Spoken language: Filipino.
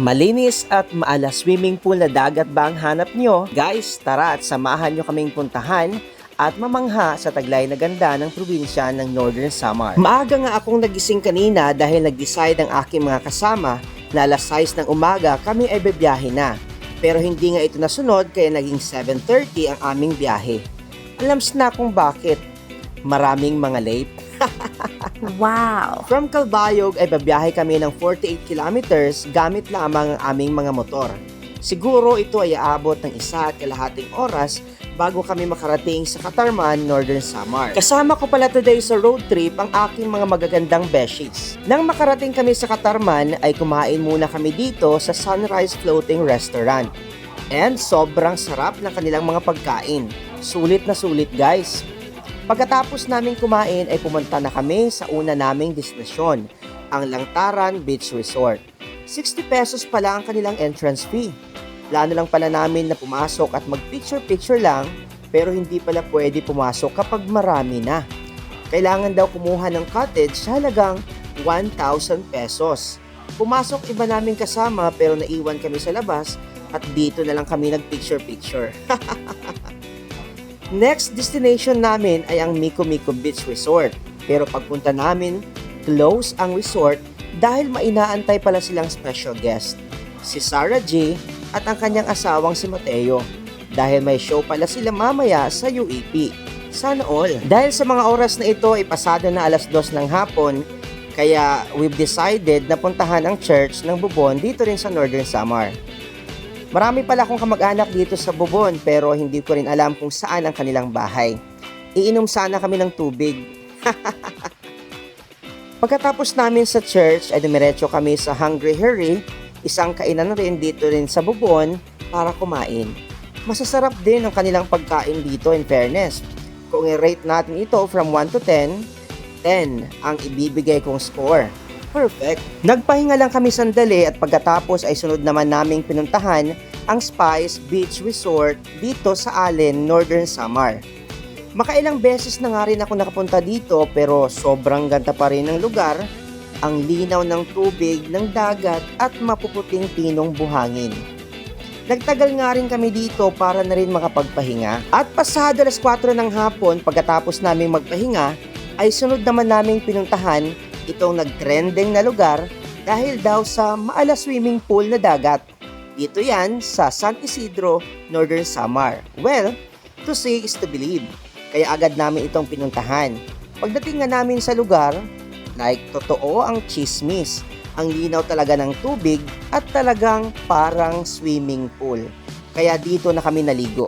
Malinis at maala swimming pool na dagat ba ang hanap nyo? Guys, tara at samahan nyo kaming puntahan at mamangha sa taglay na ganda ng probinsya ng Northern Samar. Maaga nga akong nagising kanina dahil nag-decide ang aking mga kasama na alas 6 ng umaga kami ay bebiyahe na. Pero hindi nga ito nasunod kaya naging 7.30 ang aming biyahe. Alams na kung bakit. Maraming mga late. Wow! From Calbayog ay babiyahe kami ng 48 kilometers gamit lamang ang aming mga motor. Siguro ito ay aabot ng isa at kalahating oras bago kami makarating sa Katarman, Northern Samar. Kasama ko pala today sa road trip ang aking mga magagandang beshies. Nang makarating kami sa Katarman ay kumain muna kami dito sa Sunrise Floating Restaurant. And sobrang sarap ng kanilang mga pagkain. Sulit na sulit guys. Pagkatapos naming kumain ay pumunta na kami sa una naming destinasyon, ang Langtaran Beach Resort. 60 pesos pala ang kanilang entrance fee. Plano lang pala namin na pumasok at mag-picture-picture lang pero hindi pala pwede pumasok kapag marami na. Kailangan daw kumuha ng cottage sa halagang 1,000 pesos. Pumasok iba namin kasama pero naiwan kami sa labas at dito na lang kami nag-picture-picture. Next destination namin ay ang Miko Miko Beach Resort. Pero pagpunta namin, close ang resort dahil mainaantay pala silang special guest, si Sarah J at ang kanyang asawang si Mateo. Dahil may show pala sila mamaya sa UAP. Sana all. Dahil sa mga oras na ito ay pasado na alas dos ng hapon, kaya we've decided na puntahan ang church ng Bubon dito rin sa Northern Samar. Marami pala akong kamag-anak dito sa Bubon pero hindi ko rin alam kung saan ang kanilang bahay. Iinom sana kami ng tubig. Pagkatapos namin sa church ay dumiretso kami sa Hungry Harry, isang kainan rin dito rin sa Bubon para kumain. Masasarap din ang kanilang pagkain dito in fairness. Kung i-rate natin ito from 1 to 10, 10 ang ibibigay kong score. Perfect. Nagpahinga lang kami sandali at pagkatapos ay sunod naman naming pinuntahan ang Spice Beach Resort dito sa Allen, Northern Samar. Makailang beses na nga rin ako nakapunta dito pero sobrang ganda pa rin ng lugar, ang linaw ng tubig, ng dagat at mapuputing tinong buhangin. Nagtagal nga rin kami dito para na rin makapagpahinga. At pasado alas 4 ng hapon pagkatapos naming magpahinga, ay sunod naman naming pinuntahan itong nagtrending na lugar dahil daw sa maala swimming pool na dagat. Dito yan sa San Isidro, Northern Samar. Well, to see is to believe. Kaya agad namin itong pinuntahan. Pagdating nga namin sa lugar, like totoo ang chismis. Ang linaw talaga ng tubig at talagang parang swimming pool. Kaya dito na kami naligo.